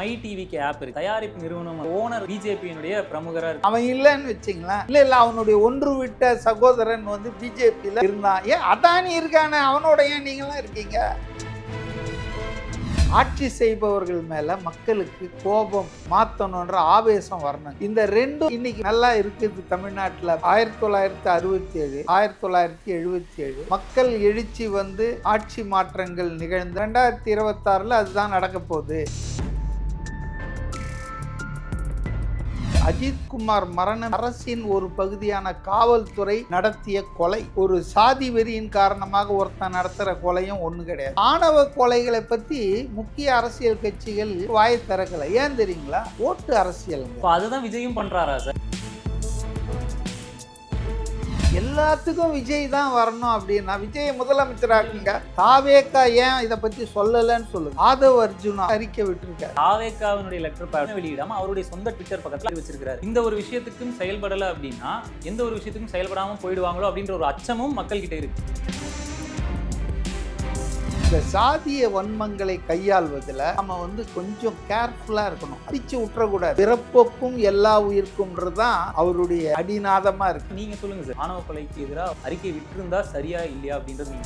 My டிவிக்கு app இருக்கு. தயாரிப்பு நிறுவனம் ஓனர் பிஜேபியினுடைய பிரமுகரா இருக்கு. அவன் இல்லைன்னு வச்சுங்களேன். இல்லை இல்லை அவனுடைய ஒன்று விட்ட சகோதரன் வந்து பிஜேபியில் இருந்தான் ஏன் அதானி இருக்கானே? அவனோட ஏன் நீங்களாம் இருக்கீங்க? ஆட்சி செய்பவர்கள் மேல மக்களுக்கு கோபம் மாத்தணுன்ற ஆவேசம் வரணும். இந்த ரெண்டும் இன்னைக்கு நல்லா இருக்குது தமிழ்நாட்டில். ஆயிரத்தி தொள்ளாயிரத்தி அறுபத்தி ஏழு ஆயிரத்தி தொள்ளாயிரத்தி எழுபத்தி ஏழு மக்கள் எழுச்சி வந்து ஆட்சி மாற்றங்கள் நிகழ்ந்து ரெண்டாயிரத்தி இருபத்தாறுல அதுதான் நடக்க போகுது. அஜித்குமார் மரணம். அரசின் ஒரு பகுதியான காவல்துறை நடத்திய கொலை. ஒரு சாதி வெறியின் காரணமாக ஒருத்தன் நடத்துற கொலையும் ஒண்ணு கிடையாது. ஆணவ கொலைகளை பத்தி முக்கிய அரசியல் கட்சிகள் வாய் திறக்கல. ஏன் தெரியுங்களா? ஓட்டு அரசியல் இப்போ அதுதான் விஜயும் பண்றாரா சார்? எல்லாத்துக்கும் விஜய் தான் வரணும் அப்படின்னா விஜய் முதலமைச்சராக்குங்க. தாவேக்கா ஏன் இதை பத்தி சொல்லலைன்னு சொல்லுங்க. ஆதவ் அர்ஜுனா அறிக்கை விட்டுருக்காரு. தாவேக்காவினுடைய லெட்டர் பேட் வெளியிடாம அவருடைய சொந்த ட்விட்டர் பக்கத்துல வச்சிருக்காரு இந்த ஒரு விஷயத்துக்கும் செயல்படலை அப்படின்னா எந்த ஒரு விஷயத்துக்கும் செயல்படாமல் போயிடுவாங்களோ அப்படின்ற ஒரு அச்சமும் மக்கள்கிட்ட இருக்கு. இந்த சாதிய வன்மங்களை கையாள்வதில் நம்ம வந்து கொஞ்சம் கேர்ஃபுல்லா இருக்கணும். அடிச்சு விட்டுறக்கூடாது பிறப்புக்கும் எல்லா உயிர்க்கும்ன்றது தான் அவருடைய அடிநாதமா இருக்கு. நீங்க சொல்லுங்க சார். ஆணவ கொலைக்கு எதிராக அறிக்கை விட்டிருந்தா சரியா இல்லையா அப்படின்றது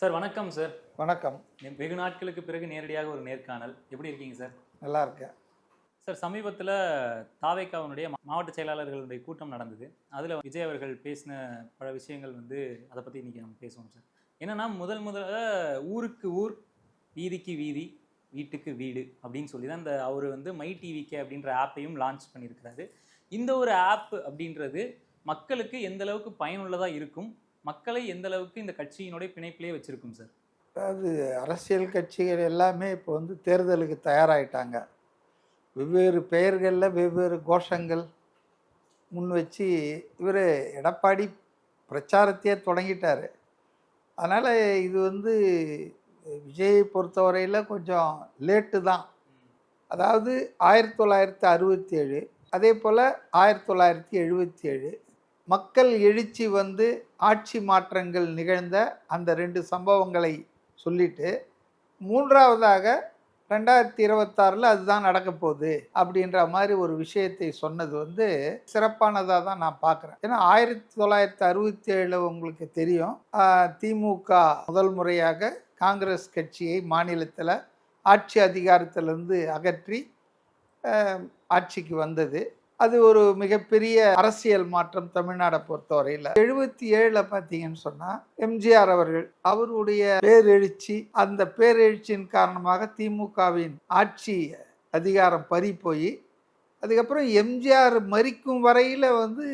சார் வணக்கம் சார். வணக்கம். வெகு நாட்களுக்கு பிறகு நேரடியாக ஒரு நேர்காணல். எப்படி இருக்கீங்க சார்? நல்லா இருக்கேன். சார் சமீபத்தில் தாவேக்காவினுடைய மாவட்ட செயலாளர்களுடைய கூட்டம் நடந்தது. அதில் விஜய் அவர்கள் பேசின பல விஷயங்கள் வந்து அதை பற்றி இன்றைக்கி நம்ம பேசுவோம் சார். என்னன்னா முதல் முதல்ல ஊருக்கு ஊர் வீதிக்கு வீதி வீட்டுக்கு வீடு அப்படின்னு சொல்லி தான் இந்த அவர் வந்து மை டிவிகே அப்படின்ற ஆப்பையும் லான்ச் பண்ணியிருக்கிறாரு. இந்த ஒரு ஆப் அப்படின்றது மக்களுக்கு எந்த அளவுக்கு பயனுள்ளதாக இருக்கும்? மக்களை எந்த அளவுக்கு இந்த கட்சியினுடைய பிணைப்பிலே வச்சுருக்கும் சார் அதாவது அரசியல் கட்சிகள் எல்லாமே இப்போ வந்து தேர்தலுக்கு தயாராகிட்டாங்க வெவ்வேறு பெயர்களில் வெவ்வேறு கோஷங்கள் முன் வச்சு இவர் எடப்பாடி பிரச்சாரத்தையே தொடங்கிட்டார். அதனால் இது வந்து விஜயை பொறுத்தவரையில் கொஞ்சம் லேட்டு தான். அதாவது ஆயிரத்தி தொள்ளாயிரத்தி அறுபத்தி ஏழு அதே போல் ஆயிரத்தி தொள்ளாயிரத்தி எழுபத்தி ஏழு மக்கள் எழுச்சி வந்து ஆட்சி மாற்றங்கள் நிகழ்ந்த அந்த ரெண்டு சம்பவங்களை சொல்லிட்டு மூன்றாவதாக ரெண்டாயிரத்தி இருபத்தாறில் அதுதான் நடக்க போகுது அப்படின்ற மாதிரி ஒரு விஷயத்தை சொன்னது வந்து சிறப்பானதாக தான் நான் பார்க்குறேன். ஏன்னா ஆயிரத்தி தொள்ளாயிரத்தி அறுபத்தி ஏழில் உங்களுக்கு தெரியும் திமுக முதல் முறையாக காங்கிரஸ் கட்சியை மாநிலத்தில் ஆட்சி அதிகாரத்திலிருந்து அகற்றி ஆட்சிக்கு வந்தது. அது ஒரு மிகப்பெரிய அரசியல் மாற்றம் தமிழ்நாடை பொறுத்தவரையில். எழுபத்தி ஏழில் பார்த்தீங்கன்னு சொன்னால் எம்ஜிஆர் அவர்கள் அவருடைய பேரெழுச்சி அந்த பேரெழுச்சியின் காரணமாக திமுகவின் ஆட்சி அதிகாரம் பறி போய் அதுக்கப்புறம் எம்ஜிஆர் மறிக்கும் வரையில் வந்து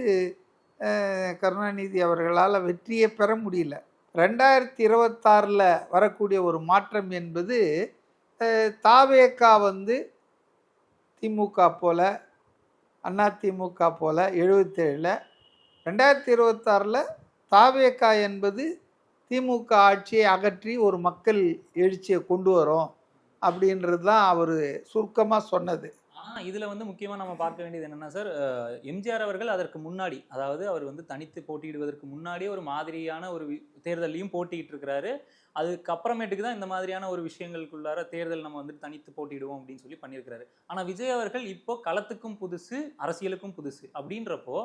கருணாநிதி அவர்களால் வெற்றியை பெற முடியல. ரெண்டாயிரத்தி இருபத்தாறில் வரக்கூடிய ஒரு மாற்றம் என்பது தாவேக்கா வந்து திமுக போல அண்ணா திமுக எழுபத்தேழில் ரெண்டாயிரத்தி இருபத்தாறில் தாவேக்கா என்பது திமுக ஆட்சியை அகற்றி ஒரு மக்கள் எழுச்சியை கொண்டு வரும் அப்படின்றது தான் அவர் சுருக்கமாக சொன்னது. ஆனால் இதில் வந்து முக்கியமாக நம்ம பார்க்க வேண்டியது என்னென்னா சார் எம்ஜிஆர் அவர்கள் அதற்கு முன்னாடி அதாவது அவர் வந்து தனித்து போட்டியிடுவதற்கு முன்னாடியே ஒரு மாதிரியான ஒரு தேர்தலையும் போட்டிகிட்டு இருக்கிறாரு அதுக்கப்புறமேட்டுக்கு தான் இந்த மாதிரியான ஒரு விஷயங்களுக்குள்ளார தேர்தல் நம்ம வந்துட்டு தனித்து போட்டிடுவோம் அப்படின்னு சொல்லி பண்ணியிருக்கிறாரு. ஆனால் விஜய் அவர்கள் இப்போ களத்துக்கும் புதுசு அரசியலுக்கும் புதுசு அப்படின்றப்போ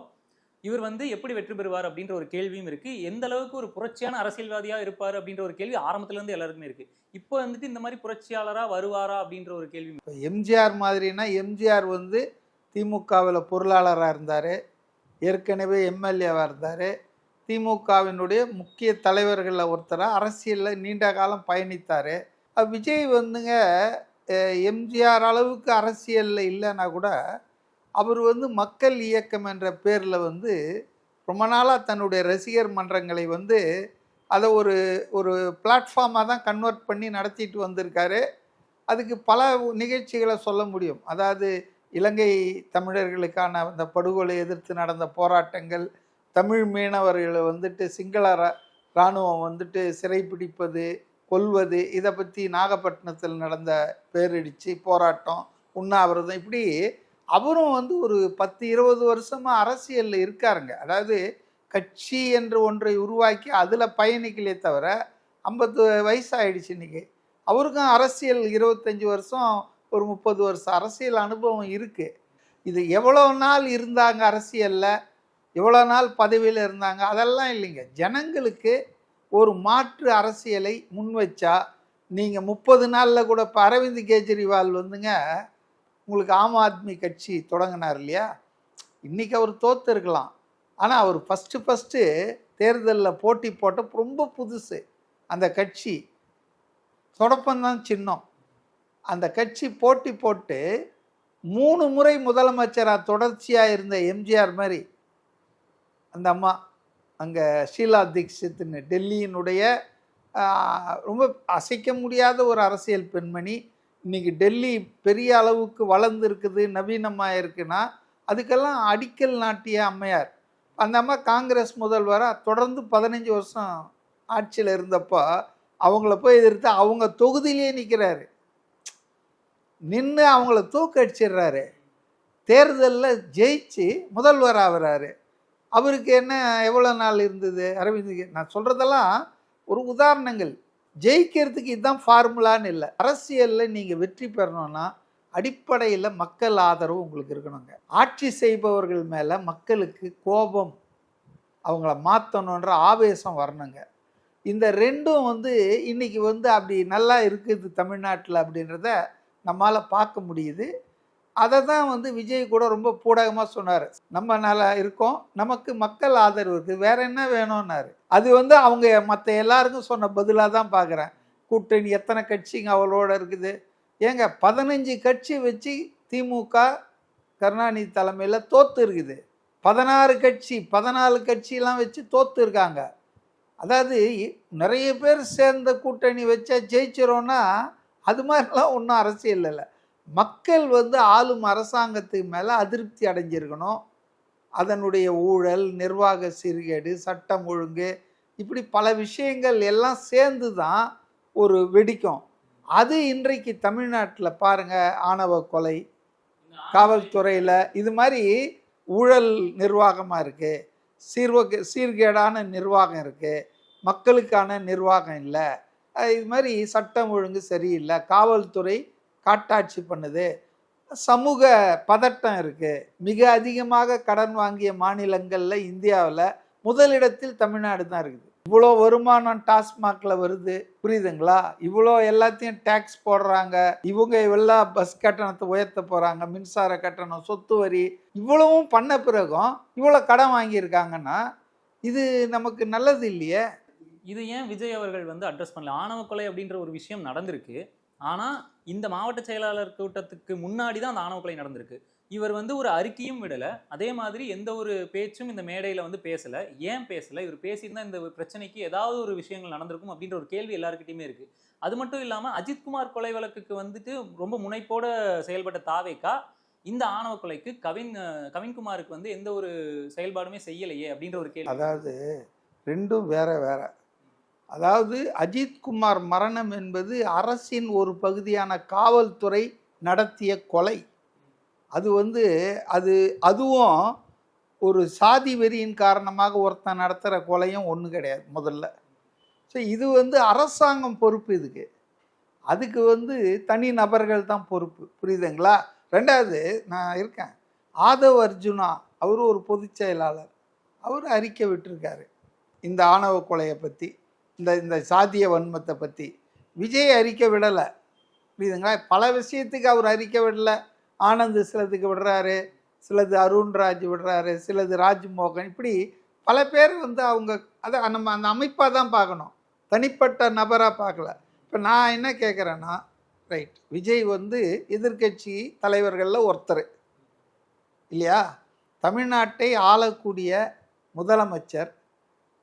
இவர் வந்து எப்படி வெற்றி பெறுவார் அப்படின்ற ஒரு கேள்வியும் இருக்கு. எந்த அளவுக்கு ஒரு புரட்சியான அரசியல்வாதியா இருப்பார் அப்படின்ற ஒரு கேள்வி ஆரம்பத்துல இருந்து எல்லாருக்குமே இருக்கு. இப்போ வந்துட்டு இந்த மாதிரி புரட்சியாளரா வருவாரா அப்படின்ற ஒரு கேள்வி இப்போ எம்ஜிஆர் மாதிரினா எம்ஜிஆர் வந்து திமுகவில் பொருளாளராக இருந்தார். ஏற்கனவே எம்எல்ஏவாக இருந்தார். திமுகவினுடைய முக்கிய தலைவர்களில் ஒருத்தராக அரசியலில் நீண்ட காலம் பயணித்தார். விஜய் வந்துங்க எம்ஜிஆர் அளவுக்கு அரசியலில் இல்லைன்னா கூட அவர் வந்து மக்கள் இயக்கம் என்ற பேரில் வந்து ரொம்ப நாளாக தன்னுடைய ரசிகர் மன்றங்களை வந்து அதை ஒரு ஒரு பிளாட்ஃபார்மாக தான் கன்வெர்ட் பண்ணி நடத்திட்டு வந்திருக்காரு. அதுக்கு பல நிகழ்ச்சிகளை சொல்ல முடியும். அதாவது இலங்கை தமிழர்களுக்கான அந்த படுகொலை எதிர்த்து நடந்த போராட்டங்கள் தமிழ் மீனவர்களை வந்துட்டு சிங்கள இராணுவம் வந்துட்டு சிறைப்பிடிப்பது கொல்வது இதை பற்றி நாகப்பட்டினத்தில் நடந்த பேரிடிச்சு போராட்டம் உண்ணாவிரதம் இப்படி அவரும் வந்து ஒரு பத்து இருபது வருஷமாக அரசியலில் இருக்காருங்க. அதாவது கட்சி என்று ஒன்றை உருவாக்கி அதில் பயணிக்கலே தவிர ஐம்பத்து வயசாயிடுச்சு இன்னைக்கு. அவருக்கும் அரசியல் இருபத்தஞ்சி வருஷம் ஒரு முப்பது வருஷம் அரசியல் அனுபவம் இருக்குது இது எவ்வளோ நாள் இருந்தாங்க அரசியலில்? இவ்வளோ நாள் பதவியில் இருந்தாங்க. அதெல்லாம் இல்லைங்க. ஜனங்களுக்கு ஒரு மாற்று அரசியலை முன்வச்சா நீங்கள் முப்பது நாளில் கூட இப்போ அரவிந்த் கெஜ்ரிவால் வந்துங்க உங்களுக்கு ஆம் ஆத்மி கட்சி தொடங்கினார் இல்லையா? இன்றைக்கி அவர் தோத்து இருக்கலாம் ஆனால் அவர் ஃபஸ்ட்டு ஃபஸ்ட்டு தேர்தலில் போட்டி போட்ட ரொம்ப புதுசு. அந்த கட்சி தொடப்பந்தான் சின்னம். அந்த கட்சி போட்டி போட்டு மூணு முறை முதலமைச்சராக தொடர்ச்சியாக இருந்த எம்ஜிஆர் மாதிரி அந்த அம்மா அங்கே ஷீலா தீக்ஷித்னு டெல்லியினுடைய ரொம்ப அசைக்க முடியாத ஒரு அரசியல் பெண்மணி. இன்றைக்கி டெல்லி பெரிய அளவுக்கு வளர்ந்துருக்குது நவீனமாக இருக்குன்னா அதுக்கெல்லாம் அடிக்கல் நாட்டிய அம்மையார். அந்த அம்மா காங்கிரஸ் முதல்வராக தொடர்ந்து பதினஞ்சு வருஷம் ஆட்சியில் இருந்தப்போ அவங்கள போய் எதிர்த்து அவங்க தொகுதியிலே நிற்கிறாரு நின்று அவங்கள தூக்கடிச்சிடுறாரு. தேர்தலில் ஜெயிச்சு முதல்வர் ஆகிறாரு. அவருக்கு என்ன எவ்வளோ நாள் இருந்தது? அரவிந்துக்கு நான் சொல்கிறதெல்லாம் ஒரு உதாரணங்கள். ஜெயிக்கிறதுக்கு இதுதான் ஃபார்முலான்னு இல்லை. அரசியலில் நீங்கள் வெற்றி பெறணும்னா அடிப்படையில் மக்கள் ஆதரவு உங்களுக்கு இருக்கணுங்க. ஆட்சி செய்பவர்கள் மேலே மக்களுக்கு கோபம் அவங்கள மாற்றணுன்ற ஆவேசம் வரணுங்க. இந்த ரெண்டும் வந்து இன்றைக்கி வந்து அப்படி நல்லா இருக்குது தமிழ்நாட்டில் அப்படின்றத நம்மால் பார்க்க முடியுது. அதை தான் வந்து விஜய் கூட ரொம்ப பூடகமாக சொன்னார். நம்ம நல்லா இருக்கோம் நமக்கு மக்கள் ஆதரவு இருக்குது வேற என்ன வேணும்னாரு. அது வந்து அவங்க மற்ற எல்லாருக்கும் சொன்ன பதிலாக தான் பார்க்குறேன் கூட்டணி எத்தனை கட்சிங்க அவளோட இருக்குது. ஏங்க பதினஞ்சு கட்சி வச்சு திமுக கருணாநிதி தலைமையில் தோத்து இருக்குது. பதினாறு கட்சி பதினாலு கட்சியெல்லாம் வச்சு தோத்து இருக்காங்க. அதாவது நிறைய பேர் சேர்ந்த கூட்டணி வச்சா ஜெயிச்சிரோன்னா அது மாதிரிலாம் ஒன்றும் அரசியல் இல்லை மக்கள் வந்து ஆளும் அரசாங்கத்துக்கு மேலே அதிருப்தி அடைஞ்சிருக்கணும். அதனுடைய ஊழல் நிர்வாக சீர்கேடு சட்டம் ஒழுங்கு இப்படி பல விஷயங்கள் எல்லாம் சேர்ந்து தான் ஒரு வெடிக்கும். அது இன்றைக்கு தமிழ்நாட்டில் பாருங்கள் ஆணவ கொலை காவல்துறையில் இது மாதிரி ஊழல் நிர்வாகமாக இருக்குது சீர்வக சீர்கேடான நிர்வாகம் இருக்குது மக்களுக்கான நிர்வாகம் இல்லை. இது மாதிரி சட்டம் ஒழுங்கு சரியில்லை. காவல்துறை காட்டாட்சி பண்ணுது. சமூக பதட்டம் இருக்குது மிக அதிகமாக கடன் வாங்கிய மாநிலங்களில் இந்தியாவில் முதலிடத்தில் தமிழ்நாடு தான் இருக்குது. இவ்வளோ வருமானம் டாஸ்மாகில் வருது. புரியுதுங்களா? இவ்வளோ எல்லாத்தையும் டேக்ஸ் போடுறாங்க. இவங்க எல்லாம் பஸ் கட்டணத்தை உயர்த்த போகிறாங்க மின்சார கட்டணம் சொத்து வரி இவ்வளவும் பண்ண பிறகும் இவ்வளோ கடன் வாங்கியிருக்காங்கன்னா இது நமக்கு நல்லது இல்லையே? இது ஏன் விஜய் அவர்கள் வந்து அட்ரஸ் பண்ணல? ஆணவ கொலை அப்படின்ற ஒரு விஷயம் நடந்திருக்கு. ஆனால் இந்த மாவட்ட செயலாளர் கூட்டத்துக்கு முன்னாடி தான் அந்த ஆணவ கொலை நடந்திருக்கு. இவர் வந்து ஒரு அறிக்கையும் விடல. அதே மாதிரி எந்த ஒரு பேச்சும் இந்த மேடையில வந்து பேசல. ஏன் பேசல? இவர் பேசியிருந்தா இந்த பிரச்சனைக்கு ஏதாவது ஒரு விஷயங்கள் நடந்திருக்கும் அப்படின்ற ஒரு கேள்வி எல்லாருக்கிட்டையுமே இருக்கு. அது மட்டும் இல்லாம அஜித்குமார் கொலை வழக்குக்கு வந்துட்டு ரொம்ப முனைப்போட செயல்பட்ட தாவேக்கா இந்த ஆணவ கொலைக்கு கவின் கவின்குமாருக்கு வந்து எந்த ஒரு செயல்பாடுமே செய்யலையே அப்படின்ற ஒரு கேள்வி. அதாவது ரெண்டும் வேற வேற. அதாவது அஜித்குமார் மரணம் என்பது அரசின் ஒரு பகுதியான காவல்துறை நடத்திய கொலை. அது வந்து அது அதுவும் ஒரு சாதி வெறியின் காரணமாக ஒருத்தன் நடத்துகிற கொலையும் ஒன்றும் கிடையாது முதல்ல. ஸோ இது வந்து அரசாங்கம் பொறுப்பு இதுக்கு. அதுக்கு வந்து தனி நபர்கள் தான் பொறுப்பு. புரியுதுங்களா? ரெண்டாவது நான் இருக்கேன். ஆதவ் அர்ஜுனா அவர் ஒரு பொதுச் செயலாளர். அவர் அறிக்கை விட்டிருக்காரு. இந்த ஆணவ கொலையை பற்றி இந்த இந்த சாதிய வன்மத்தை பற்றி விஜய் அறிக்கை விடலை. புரியுதுங்களா? பல விஷயத்துக்கு அவர் அறிக்கை விடலை. ஆனந்த் சிலதுக்கு விடுறாரு. சிலது அருண்ராஜ் விடுறாரு. சிலது ராஜ்மோகன். இப்படி பல பேர் வந்து அவங்க அதை நம்ம அந்த அமைப்பாக தான் பார்க்கணும். தனிப்பட்ட நபராக பார்க்கல. இப்போ நான் என்ன கேட்குறேன்னா ரைட் விஜய் வந்து எதிர்க்கட்சி தலைவர்களில் ஒருத்தர். இல்லையா? தமிழ்நாட்டை ஆளக்கூடிய முதலமைச்சர்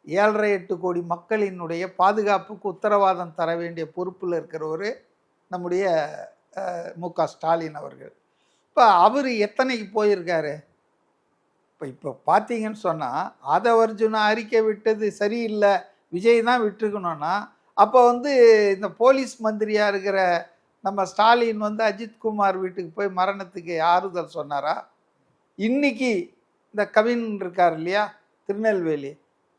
ஏழரை எட்டு கோடி மக்களினுடைய பாதுகாப்புக்கு உத்தரவாதம் தர வேண்டிய பொறுப்பில் இருக்கிறவர் நம்முடைய மு க ஸ்டாலின் அவர்கள். இப்போ அவர் எத்தனைக்கு போயிருக்காரு? இப்போ இப்போ பார்த்தீங்கன்னு சொன்னால் ஆதவர்ஜுனா அறிக்கை விட்டது சரியில்லை விஜய் தான் விட்டுருக்கணும்னா அப்போ வந்து இந்த போலீஸ் மந்திரியாக இருக்கிற நம்ம ஸ்டாலின் வந்து அஜித்குமார் வீட்டுக்கு போய் மரணத்துக்கு ஆறுதல் சொன்னாரா? இன்னைக்கு இந்த கவின் இருக்கார் இல்லையா? திருநெல்வேலி.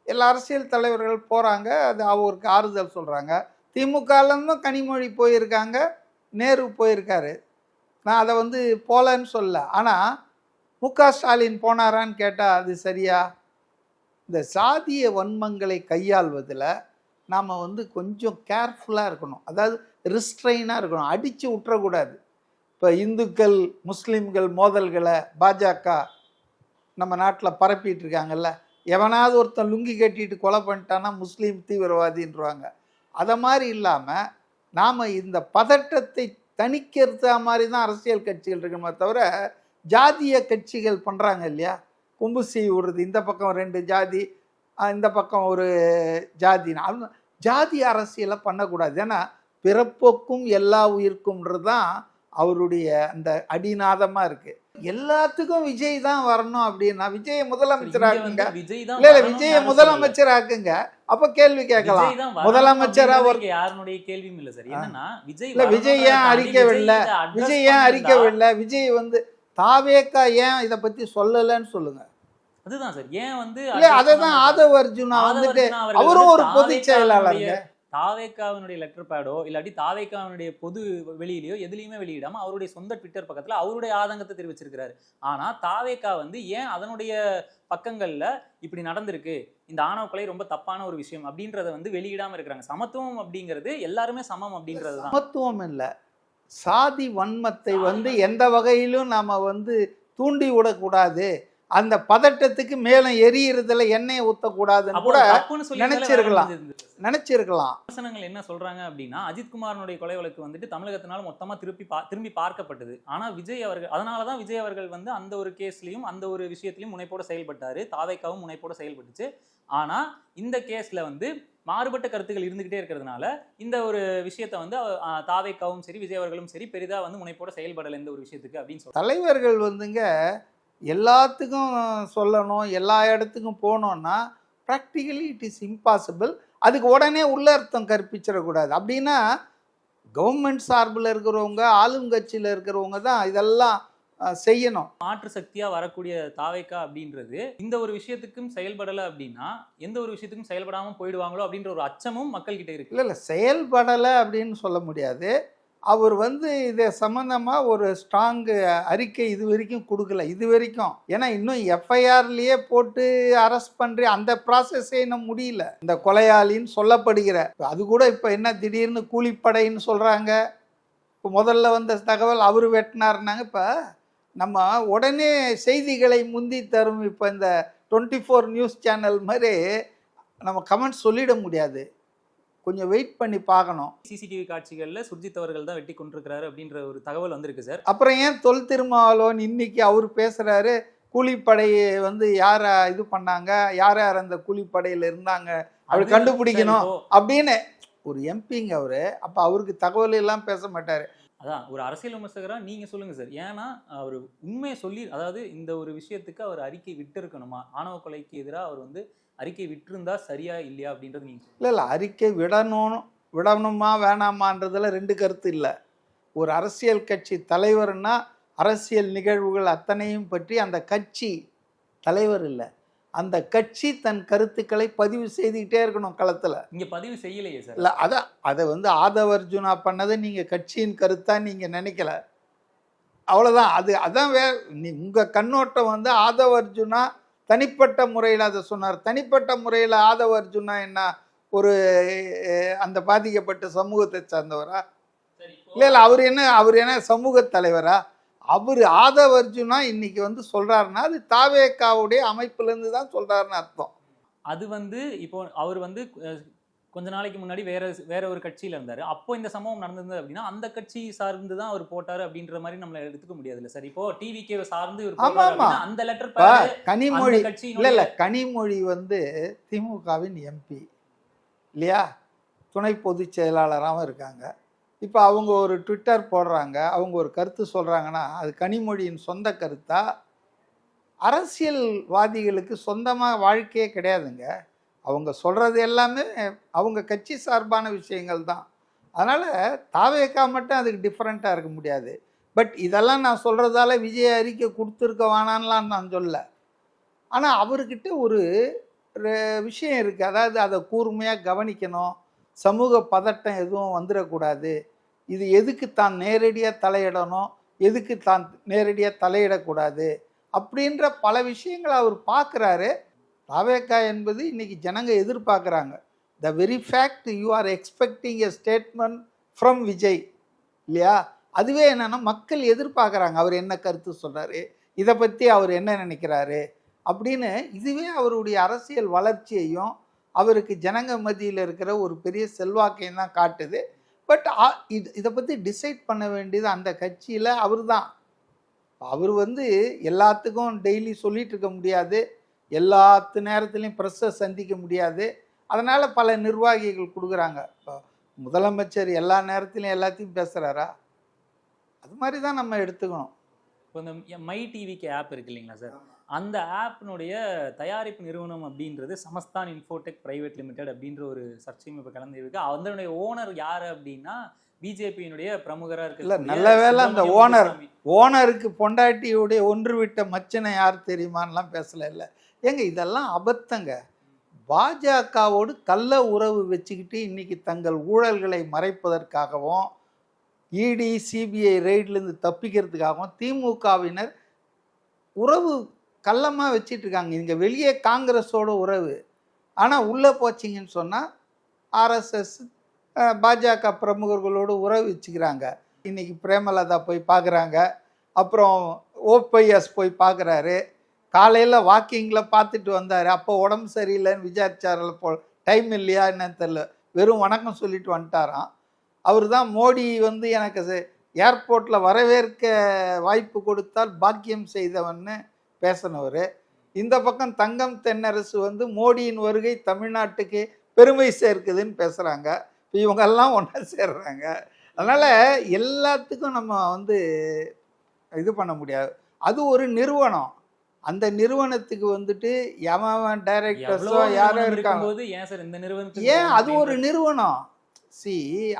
எல்லா அரசியல் தலைவர்கள் போகிறாங்க அது அவருக்கு ஆறுதல் சொல்கிறாங்க திமுகலேருந்தும் கனிமொழி போயிருக்காங்க. நேரு போயிருக்காரு. நான் அதை வந்து போகலன்னு சொல்ல ஆனால் மு க ஸ்டாலின் போனாரான்னு கேட்டால் அது சரியா? இந்த சாதிய வன்மங்களை கையாள்வதில் நாம் வந்து கொஞ்சம் கேர்ஃபுல்லாக இருக்கணும். அதாவது ரிஸ்ட்ரெயினாக இருக்கணும். அடித்து விட்டுறக்கூடாது இப்போ இந்துக்கள் முஸ்லீம்கள் மோதல்களை பாஜக நம்ம நாட்டில் பரப்பிட்டு இருக்காங்கல்ல. எவனாவது ஒருத்தன் லுங்கி கட்டிட்டு கொலை பண்ணிட்டான்னா முஸ்லீம் தீவிரவாதின்றாங்க. அதை மாதிரி இல்லாமல் நாம் இந்த பதட்டத்தை தணிக்கிறத மாதிரி தான் அரசியல் கட்சிகள் இருக்குமே தவிர ஜாதிய கட்சிகள் பண்ணுறாங்க இல்லையா? கொம்பு செய்ய விடுறது இந்த பக்கம் ரெண்டு ஜாதி இந்த பக்கம் ஒரு ஜாதின்னு. ஜாதி அரசியலை பண்ணக்கூடாது. ஏன்னா பிறப்போக்கும் எல்லா உயிர்க்கும்ன்றது தான் அவருடைய அந்த அடிநாதமாக இருக்குது எல்லாத்துக்கும் விஜய் தான் வரணும் அப்படின்னா விஜயை முதலமைச்சராக்குங்க. விஜய் தான் இல்ல இல்ல விஜயை முதலமைச்சர் ஆக்குங்க அப்ப கேள்வி. கேட்கலாம். முதலமைச்சரா ஒரு- இங்க யாருனுடைய கேள்வியும் இல்ல சார். என்னன்னா விஜய் இல்ல, விஜய் ஏன் வரணும்ன்றத அறிக்கை தாண்டி விடல? விஜய் ஏன் அறிக்கை பண்ணியிருந்தா- விடல? விஜய் வந்து தாவேக்கா ஏன் இத பத்தி சொல்லலன்னு சொல்லுங்க. அதுதான் சார். ஏன் வந்து இல்ல அததான் ஆதவ அர்ஜுனா வந்துட்டு அவரும் ஒரு பொதுச் செயலாளருங்க. தாவேக்காவினுடைய- லெட்டர் பேடோ இல்லாட்டி தாவேக்காவினுடைய பொது வெளியிலயோ எதுலயுமே வெளியிடாம அவருடைய சொந்த ட்விட்டர் பக்கத்துல அவருடைய ஆதங்கத்தை தெரிவிச்சிருக்கிறாரு. ஆனா தாவேக்கா வந்து ஏன் அதனுடைய பக்கங்கள்ல இப்படி நடந்திருக்கு இந்த ஆணவ கொலை ரொம்ப தப்பான ஒரு விஷயம் அப்படின்றத வந்து வெளியிடாம இருக்கிறாங்க. சமத்துவம் அப்படிங்கிறது எல்லாருமே சமம் அப்படின்றது சமத்துவம் இல்ல. சாதி வன்மத்தை வந்து எந்த வகையிலும் நாம வந்து தூண்டி விடக்கூடாது. அந்த பதட்டத்துக்கு மேல எரியறதுல எண்ணெயை ஊத்தக்கூடாதுன்னு கூட நினைச்சிருக்கலாம். நினைச்சிருக்கலாம். விமர்சனங்கள் என்ன சொல்றாங்க அப்படின்னா அஜித்குமாரனுடைய கொலை வழக்கு வந்துட்டு தமிழகத்தினால மொத்தமா திருப்பி திரும்பி பார்க்கப்பட்டது. ஆனா விஜய் அவர்கள் அதனாலதான் விஜய் அவர்கள் வந்து அந்த ஒரு கேஸ்லயும் அந்த ஒரு விஷயத்திலயும் முனைப்போட செயல்பட்டாரு. தாவேக்காவும் முனைப்போட செயல்பட்டுச்சு. ஆனா இந்த கேஸ்ல வந்து மாறுபட்ட கருத்துக்கள் இருந்துகிட்டே இருக்கிறதுனால இந்த ஒரு விஷயத்தை வந்து தாவேக்காவும் சரி விஜய் அவர்களும் சரி பெரிதா வந்து முனைப்போட செயல்படல இந்த ஒரு விஷயத்துக்கு அப்படின்னு சொல்றாங்க தலைவர்கள் வந்துங்க எல்லாத்துக்கும் சொல்லணும் எல்லா இடத்துக்கும் போனோம்னா ப்ராக்டிகலி இட் இஸ் இம்பாசிபிள் அதுக்கு உடனே உள்ள அர்த்தம் கற்பிச்சிடக்கூடாது. அப்படின்னா கவர்மெண்ட் சார்பில் இருக்கிறவங்க ஆளுங்கட்சியில் இருக்கிறவங்க தான் இதெல்லாம் செய்யணும். மாற்று சக்தியா வரக்கூடிய தாவேக்கா அப்படின்றது இந்த ஒரு விஷயத்துக்கும் செயல்படல அப்படின்னா எந்த ஒரு விஷயத்துக்கும் செயல்படாம போயிடுவாங்களோ அப்படின்ற ஒரு அச்சமும் மக்கள் கிட்ட இருக்கு. இல்லை இல்லை செயல்படலை அப்படின்னு சொல்ல முடியாது. அவர் வந்து இதை சம்மந்தமாக ஒரு ஸ்ட்ராங்கு அறிக்கை இது வரைக்கும் கொடுக்கல. இது வரைக்கும். ஏன்னா இன்னும் எஃப்ஐஆர்லேயே போட்டு அரெஸ்ட் பண்ணுற அந்த ப்ராசஸே இன்னும் முடியல. இந்த கொலையாளின்னு சொல்லப்படுகிற அது கூட இப்போ என்ன திடீர்னு கூலிப்படைன்னு சொல்கிறாங்க இப்போ முதல்ல வந்த தகவல் அவர் வெட்டினார்னாங்க இப்போ நம்ம உடனே செய்திகளை முந்தி தரும். இப்போ இந்த டுவெண்ட்டி ஃபோர் நியூஸ் சேனல் மாதிரி நம்ம கமெண்ட் சொல்லிட முடியாது. கொஞ்சம் வெயிட் பண்ணி பார்க்கணும். சிசிடிவி காட்சிகள்ல சுர்ஜித் அவர்கள் தான் வெட்டி கொண்டிருக்கிறாரு அப்படின்ற ஒரு தகவல் வந்திருக்கு சார். அப்புறம் ஏன் தொல் திருமாவளவன் இன்னைக்கு அவர் பேசுறாரு? கூலிப்படையை வந்து யார இது பண்ணாங்க? யார் யார் அந்த கூலிப்படையில இருந்தாங்க? அவர் கண்டுபிடிக்கணும் அப்படின்னு ஒரு எம்பிங்க அவரு. அப்ப அவருக்கு தகவல் எல்லாம் பேச மாட்டாரு. அதான் ஒரு அரசியல் விமர்சகரா நீங்க சொல்லுங்க சார். ஏன்னா அவர் உண்மையை சொல்லி அதாவது இந்த ஒரு விஷயத்துக்கு அவர் அறிக்கை விட்டு இருக்கணுமா ஆணவ கொலைக்கு எதிராக அவர் வந்து அறிக்கை விட்டிருந்தா சரியா இல்லையா அப்படின்றது நீங்க சொல்லுங்க. இல்லை இல்லை அறிக்கை விடணும் விடணுமா வேணாமான்றதுல ரெண்டு கருத்து இல்லை. ஒரு அரசியல் கட்சி தலைவர்னா அரசியல் நிகழ்வுகள் அத்தனையும் பற்றி அந்த கட்சி தலைவர் இல்லை. அந்த கட்சி தன் கருத்துக்களை பதிவு செய்துக்கிட்டே இருக்கணும் களத்தில். இங்க பதிவு செய்யலையே சார். இல்லை அதான் அதை வந்து ஆதவ அர்ஜுனா பண்ணதை நீங்கள் கட்சியின் கருத்தா நீங்கள் நினைக்கல. அவ்வளோதான் அது அதான் வே நீ உங்கள் கண்ணோட்டம் வந்து ஆதவ அர்ஜுனா தனிப்பட்ட முறையில் அதை சொன்னார். தனிப்பட்ட முறையில் ஆதவ அர்ஜுனா என்ன ஒரு அந்த பாதிக்கப்பட்ட சமூகத்தை சார்ந்தவரா? இல்லை இல்லை அவர் என்ன அவர் என்ன சமூக தலைவரா? அவர் ஆதவ அர்ஜுனா இன்னைக்கு வந்து சொல்றாருன்னா அது தாவேக்காவுடைய அமைப்புலேருந்து தான் சொல்றாருன்னு அர்த்தம். அது வந்து இப்போ அவர் வந்து கொஞ்ச நாளைக்கு முன்னாடி வேற வேற ஒரு கட்சியில இருந்தாரு. அப்போ இந்த சம்பவம் நடந்தது அப்படின்னா அந்த கட்சி சார்ந்து தான் அவர் போட்டாரு அப்படின்ற மாதிரி நம்மள எடுத்துக்க முடியாதுல்ல சார். இப்போ டிவிகே சார்ந்து இவர் அந்த லெட்டர் கனிமொழி இல்லை கட்சியினுடைய இல்லை கனிமொழி வந்து திமுகவின் எம்பி இல்லையா? துணை பொதுச் செயலாளராகவும் இருக்காங்க. இப்போ அவங்க ஒரு ட்விட்டர் போடுறாங்க. அவங்க ஒரு கருத்து சொல்கிறாங்கன்னா அது கனிமொழியின் சொந்த கருத்தா? அரசியல்வாதிகளுக்கு சொந்தமாக வாழ்க்கையே கிடையாதுங்க. அவங்க சொல்கிறது எல்லாமே அவங்க கட்சி சார்பான விஷயங்கள் தான். அதனால் தாவேக்கா மட்டும் அதுக்கு டிஃப்ரெண்ட்டாக இருக்க முடியாது. பட் இதெல்லாம் நான் சொல்கிறதால விஜய் அறிக்கை கொடுத்துருக்க வேணான்லாம் நான் சொல்ல ஆனால் அவர்கிட்ட ஒரு விஷயம் இருக்குது அதாவது அதை கூர்மையாக கவனிக்கணும். சமூக பதட்டம் எதுவும் வந்துடக்கூடாது. இது எதுக்கு தான் நேரடியாக தலையிடணும்? எதுக்கு தான் நேரடியாக தலையிடக்கூடாது? அப்படின்ற பல விஷயங்களை அவர் பார்க்குறாரு. தாவேக்கா என்பது இன்னைக்கு ஜனங்க எதிர்பார்க்குறாங்க. The very fact you are expecting a statement from Vijay இல்லையா? அதுவே என்னென்னா மக்கள் எதிர்பார்க்குறாங்க. அவர் என்ன கருத்து சொல்கிறாரு இதை பற்றி அவர் என்ன நினைக்கிறாரு? அப்படின்னு இதுவே அவருடைய அரசியல் வளர்ச்சியையும் அவருக்கு ஜனங்க மத்தியில் இருக்கிற ஒரு பெரிய செல்வாக்கையும் தான் காட்டுது. பட் இது இதை பற்றி டிசைட் பண்ண வேண்டியது அந்த கட்சியில் அவர் தான் அவர் வந்து எல்லாத்துக்கும் டெய்லி சொல்லிகிட்டு இருக்க முடியாது. எல்லாத்து நேரத்துலையும் ப்ரெஸ்ஸை சந்திக்க முடியாது. அதனால் பல நிர்வாகிகள் கொடுக்குறாங்க. இப்போ முதலமைச்சர் எல்லா நேரத்துலையும் எல்லாத்தையும் பேசுகிறாரா அது மாதிரி தான் நம்ம எடுத்துக்கணும். இப்போ இந்த மை டிவிக்கு ஆப் இருக்கு இல்லைங்களா சார் அந்த ஆப்னுடைய தயாரிப்பு நிறுவனம் அப்படின்றது சமஸ்தான் இன்ஃபோடெக் பிரைவேட் லிமிடெட் அப்படின்ற ஒரு சர்ச்சையும் இப்போ கலந்து இருக்கு அதனுடைய ஓனர் யாரு அப்படின்னா பிஜேபியினுடைய பிரமுகரா இருக்கு இல்ல, நல்ல வேளை அந்த owner. ஓனருக்கு பொண்டாட்டியுடைய ஒன்று விட்ட மச்சனை யார் தெரியுமான்லாம் பேசல இல்லை. ஏங்க இதெல்லாம் அபத்தங்க. பாஜகவோடு கள்ள உறவு வச்சுக்கிட்டு இன்னைக்கு தங்கள் ஊழல்களை மறைப்பதற்காகவும் இடி சிபிஐ ரெய்ட்லேருந்து தப்பிக்கிறதுக்காகவும் திமுகவினர் உறவு கள்ளமாக வச்சிட்டு இருக்காங்க இங்கே வெளியே காங்கிரஸோட உறவு. ஆனால் உள்ளே போச்சிங்கன்னு சொன்னால் ஆர்எஸ்எஸ் பாஜக பிரமுகர்களோடு உறவு வச்சுக்கிறாங்க. இன்றைக்கி பிரேமலதா போய் பார்க்குறாங்க அப்புறம் ஓபிஎஸ் போய் பார்க்குறாரு காலையில் வாக்கிங்கில் பார்த்துட்டு வந்தார். அப்போ உடம்பு சரியில்லைன்னு விசாரிச்சாரில் போ டைம் இல்லையா என்னன்னு தெரில வெறும் வணக்கம் சொல்லிட்டு வந்துட்டாராம். அவர் தான் மோடி வந்து எனக்கு ஏர்போர்ட்டில் வரவேற்க வாய்ப்பு கொடுத்தால் பாக்கியம் செய்தவன்னு பேசினவர். இந்த பக்கம் தங்கம் தென்னரசு வந்து மோடியின் வருகை தமிழ்நாட்டுக்கு பெருமை சேர்க்குதுன்னு பேசுகிறாங்க இப்போ இவங்கெல்லாம் ஒன்றா சேர்றாங்க. அதனால் எல்லாத்துக்கும் நம்ம வந்து இது பண்ண முடியாது. அது ஒரு நிறுவனம். அந்த நிறுவனத்துக்கு வந்துட்டு எவன் டைரக்டர்ஸோ யாரோ இருக்காங்க. போது ஏன் சார் இந்த நிறுவனத்துக்கு ஏன்? அது ஒரு நிறுவனம். சி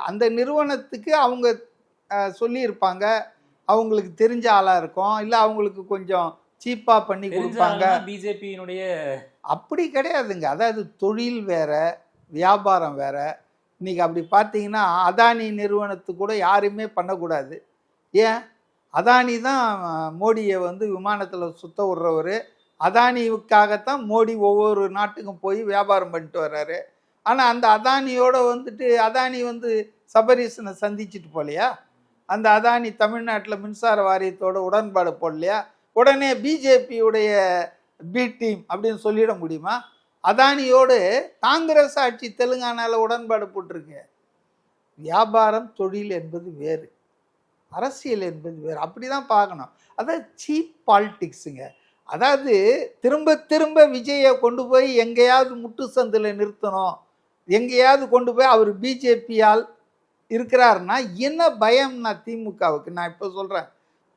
அந்த நிறுவனத்துக்கு அவங்க சொல்லியிருப்பாங்க. அவங்களுக்கு தெரிஞ்ச ஆளாக இருக்கும். இல்லை அவங்களுக்கு கொஞ்சம் சீப்பாக பண்ணி கொடுப்பாங்க. பிஜேபியினுடைய அப்படி கிடையாதுங்க. அதாவது தொழில் வேற வியாபாரம் வேற. இன்னைக்கு அப்படி பார்த்தீங்கன்னா அதானி நிறுவனத்துக்கு கூட யாருமே பண்ணக்கூடாது. ஏன்? அதானி தான் மோடியை வந்து விமானத்தில் சுத்த விடுறவர். அதானிவுக்காகத்தான் மோடி ஒவ்வொரு நாட்டுக்கும் போய் வியாபாரம் பண்ணிட்டு வர்றாரு. ஆனால் அந்த அதானியோட வந்துட்டு அதானி வந்து சபரீசனை சந்திச்சுட்டு போகலையா அந்த அதானி தமிழ்நாட்டில் மின்சார வாரியத்தோட உடன்பாடு போடலையா? உடனே பிஜேபியுடைய பி டீம் அப்படின்னு சொல்லிட முடியுமா? அதானியோடு காங்கிரஸ் ஆட்சி தெலுங்கானாவில் உடன்பாடு போட்டிருக்கு. வியாபாரம் தொழில் என்பது வேறு. அரசியல் என்பது வேறு. அப்படி தான் பார்க்கணும் அதாவது சீப் பாலிட்டிக்ஸுங்க அதாவது திரும்ப திரும்ப விஜயை கொண்டு போய் எங்கேயாவது முட்டு சந்தில் நிறுத்தணும். எங்கேயாவது கொண்டு போய் அவர் பிஜேபியால் இருக்கிறாருன்னா என்ன பயம்னா திமுகவுக்கு? நான் இப்போ சொல்கிறேன்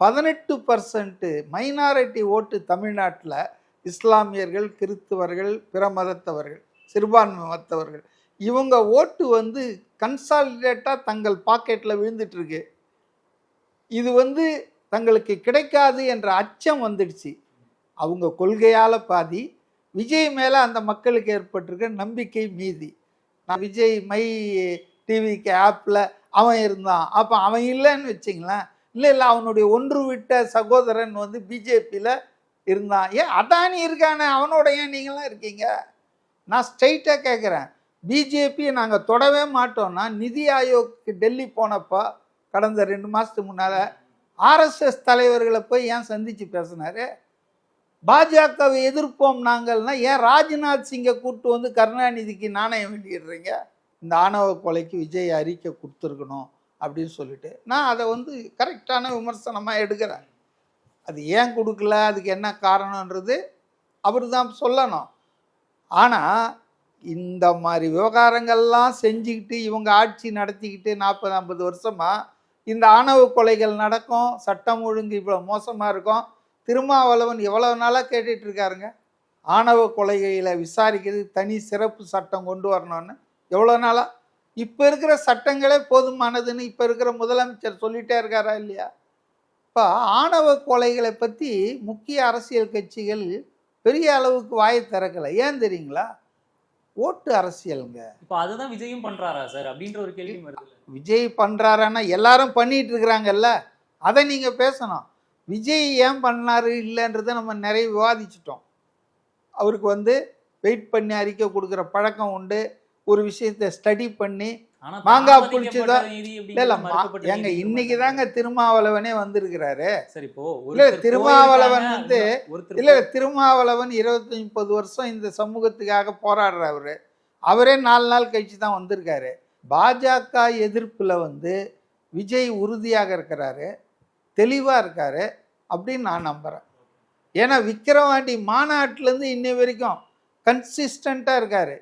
பதினெட்டு பர்சன்ட்டு மைனாரிட்டி ஓட்டு தமிழ்நாட்டில் இஸ்லாமியர்கள் கிறிஸ்துவர்கள் பிற மதத்தவர்கள் சிறுபான்மை மதத்தவர்கள். இவங்க ஓட்டு வந்து கன்சாலிடேட்டாக தங்கள் பாக்கெட்டில் விழுந்துட்டுருக்கு இது வந்து தங்களுக்கு கிடைக்காது என்ற அச்சம் வந்துடுச்சு. அவங்க கொள்கையால் பாதி விஜய் மேலே அந்த மக்களுக்கு ஏற்பட்டிருக்க நம்பிக்கை மீதி. நான் விஜய் மை டிவிக்கு ஆப்பில் அவன் இருந்தான். அப்போ அவன் இல்லைன்னு வச்சிங்களேன். இல்லை இல்லை அவனுடைய ஒன்று விட்ட சகோதரன் வந்து பிஜேபியில் இருந்தான். ஏன் அதானி இருக்கானே? அவனோட ஏன் நீங்களாம் இருக்கீங்க? நான் ஸ்ட்ரைட்டாக கேட்குறேன் பிஜேபியை நாங்கள் தொடவே மாட்டோம்னா நிதி ஆயோக்கு டெல்லி போனப்போ கடந்த ரெண்டு மாதத்துக்கு முன்னால் ஆர்எஸ்எஸ் தலைவர்களை போய் ஏன் சந்தித்து பேசினார்? பாஜகவை எதிர்ப்போம் நாங்கள்னா ஏன் ராஜ்நாத் சிங்கை கூப்பிட்டு வந்து கருணாநிதிக்கு நாணயம் வெளியிடுறீங்க? இந்த ஆணவ கொலைக்கு விஜய் அறிக்கை கொடுத்துருக்கணும் அப்படின்னு சொல்லிட்டு. நான் அதை வந்து கரெக்டான விமர்சனமாக எடுக்கிறேன். அது ஏன் கொடுக்கல? அதுக்கு என்ன காரணன்றது அவர் தான் சொல்லணும். ஆனால் இந்த மாதிரி விவகாரங்கள்லாம் செஞ்சுக்கிட்டு இவங்க ஆட்சி நடத்திக்கிட்டு நாற்பது ஐம்பது வருஷமாக இந்த ஆணவ கொலைகள் நடக்கும் சட்டம் ஒழுங்கு இவ்வளோ மோசமாக இருக்கும். திருமாவளவன் எவ்வளோ நாளாக கேட்டுட்டு இருக்காருங்க? ஆணவ கொலைகளை விசாரிக்கிறது தனி சிறப்பு சட்டம் கொண்டு வரணும்னு. எவ்வளோ நாளாக இப்போ இருக்கிற சட்டங்களே போதுமானதுன்னு இப்போ இருக்கிற முதலமைச்சர் சொல்லிட்டே இருக்காரா இல்லையா? இப்போ ஆணவ கொலைகளை பற்றி முக்கிய அரசியல் கட்சிகள் பெரிய அளவுக்கு வாயை திறக்கலை. ஏன் தெரியுங்களா? ஓட்டு அரசியலுங்க. இப்போ அதுதான் விஜயும் பண்றாரா சார்? அப்படின்ற ஒரு கேள்வி வருது விஜய் பண்ணுறாருன்னா எல்லாரும் பண்ணிட்டு இருக்கிறாங்கல்ல அதை நீங்கள் பேசணும். விஜய் ஏன் பண்ணாரு இல்லைன்றதை நம்ம நிறைய விவாதிச்சிட்டோம். அவருக்கு வந்து வெயிட் பண்ணி அறிக்கை கொடுக்குற பழக்கம் உண்டு. ஒரு விஷயத்தை ஸ்டடி பண்ணி மாங்காய் புளிச்சுதான் இல்ல ஏங்க இன்னைக்கு தாங்க திருமாவளவனே வந்திருக்கிறாரு. சரி இப்போ இல்ல, திருமாவளவன் வந்து- இல்ல திருமாவளவன் இருபத்தி முப்பது வருஷம் இந்த சமூகத்துக்காக போராடுறவரு அவரே. நாலு நாள் கழிச்சு தான் வந்திருக்காரு. பாஜக எதிர்ப்புல வந்து விஜய் உறுதியாக இருக்கிறாரு. தெளிவா இருக்காரு அப்படின்னு நான் நம்புறேன். ஏன்னா விக்கிரவாண்டி மாநாட்டிலேருந்து இன்னை வரைக்கும் கன்சிஸ்டண்ட்டாக இருக்காரு.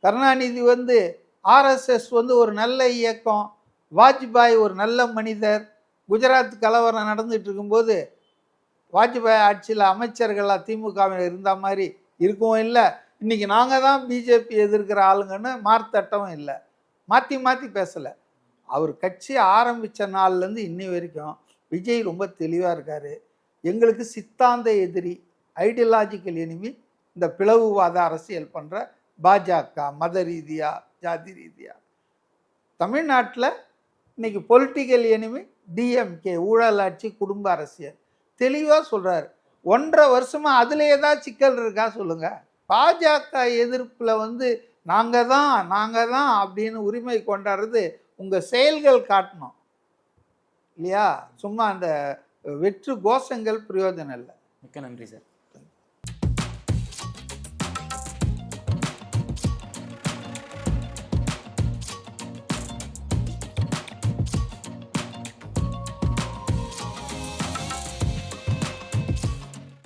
கருணாநிதி வந்து ஆர்எஸ்எஸ் வந்து ஒரு நல்ல இயக்கம் வாஜ்பாய் ஒரு நல்ல மனிதர் குஜராத் கலவரம் நடந்துட்டு இருக்கும்போது வாஜ்பாய் ஆட்சியில் அமைச்சர்களாக திமுகவில் இருந்த மாதிரி இருக்கவும் இல்லை. இன்னைக்கு நாங்கள் தான் பிஜேபி எதிர்க்கிற ஆளுங்கன்னு மார்த்தட்டவும் இல்லை. மாற்றி மாற்றி பேசலை. அவர் கட்சி ஆரம்பித்த நாள்லேருந்து இன்னி வரைக்கும் விஜய் ரொம்ப தெளிவாக இருக்கார். எங்களுக்கு சித்தாந்த எதிரி ஐடியலாஜிக்கல் எனிமி இந்த பிளவுவாத அரசியல் பண்ணுற பாஜக மத ரீதியாக ஜாதி ரீதியாக தமிழ்நாட்டில் இன்னைக்கு பொலிட்டிக்கல் எனிமி டிஎம்கே ஊழலாட்சி குடும்ப அரசியல். தெளிவாக சொல்கிறார் ஒன்றரை வருஷமாக அதில் ஏதாவது சிக்கல் இருக்கா சொல்லுங்கள் பாஜக எதிர்ப்பில் வந்து நாங்கள் தான் நாங்கள் தான் அப்படின்னு உரிமை கொண்டாடுறது உங்கள் செயல்கள் காட்டணும். இல்லையா? சும்மா அந்த வெற்று கோஷங்கள் பிரயோஜனம் இல்லை. மிக்க நன்றி சார்.